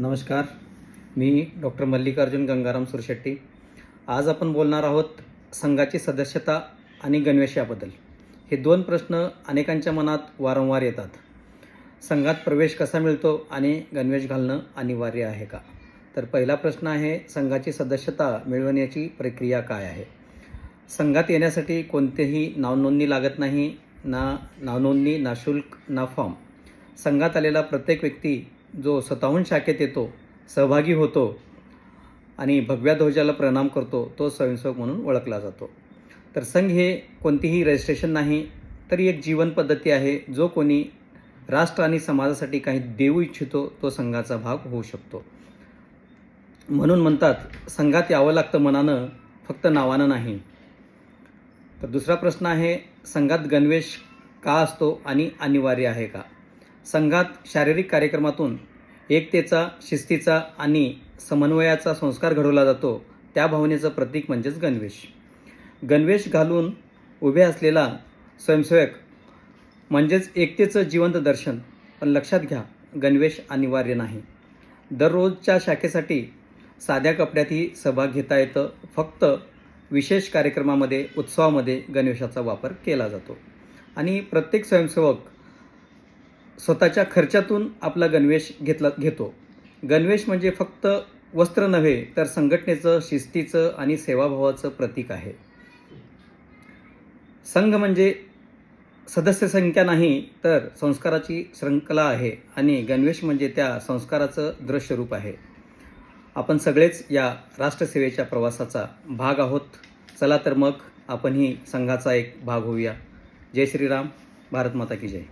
नमस्कार. मी डॉक्टर मल्लिकार्जुन गंगाराम सुरशेट्टी. आज आपण बोलणार आहोत संघाची सदस्यता आणि गणवेश याबद्दल. हे दोन प्रश्न अनेकांच्या मनात वारंवार येतात. संघात प्रवेश कसा मिळतो आणि गणवेश घालणं अनिवार्य आहे का? तर पहिला प्रश्न आहे संघाची सदस्यता मिळवण्याची प्रक्रिया काय आहे? संघात येण्यासाठी कोणतेही नावनोंदणी लागत नाही ना नावनोंदणी ना शुल्क ना फॉर्म. संघात आलेला प्रत्येक व्यक्ती जो सत्तावन्न शाखेत येतो सहभागी होतो आणि भगव्या ध्वजाला प्रणाम करतो तो स्वयंसेवक म्हणून ओळखला जातो. तर संघ हे कोणतीही रजिस्ट्रेशन नाही तरी एक जीवन पद्धती आहे जो कोणी राष्ट्र आणि समाजासाठी काही देऊ इच्छितो तो संघाचा भाग होऊ शकतो. म्हणून म्हणतात संघात यावं लागतं मनानं फक्त नावानं नाही. तर दुसरा प्रश्न आहे संघात गणवेश का असतो आणि अनिवार्य आहे का? संघात शारीरिक कार्यक्रमातून एकतेचा शिस्तीचा आणि समन्वयाचा संस्कार घडवला जातो. त्या भावनेचं प्रतीक म्हणजेच गणवेश. गणवेश घालून उभे असलेला स्वयंसेवक म्हणजेच एकतेचं जिवंत दर्शन. पण लक्षात घ्या गणवेश अनिवार्य नाही. दररोजच्या शाखेसाठी साध्या कपड्यातही सहभाग घेता येतं. फक्त विशेष कार्यक्रमामध्ये उत्सवामध्ये गणवेशाचा वापर केला जातो. आणि प्रत्येक स्वयंसेवक स्वतःच्या खर्चातून आपला गणवेश घेतला घेतो. गणवेश म्हणजे फक्त वस्त्र नव्हे तर संघटनेचं शिस्तीचं आणि सेवाभावाचं प्रतीक आहे. संघ म्हणजे सदस्य संख्या नाही तर संस्काराची श्रृंखला आहे आणि गणवेश म्हणजे त्या संस्काराचं दृश्य रूप आहे. आपण सगळेच या राष्ट्रसेवेच्या प्रवासाचा भाग आहोत. चला तर मग आपणही संघाचा एक भाग होऊया. जय श्रीराम भारत माता की जय.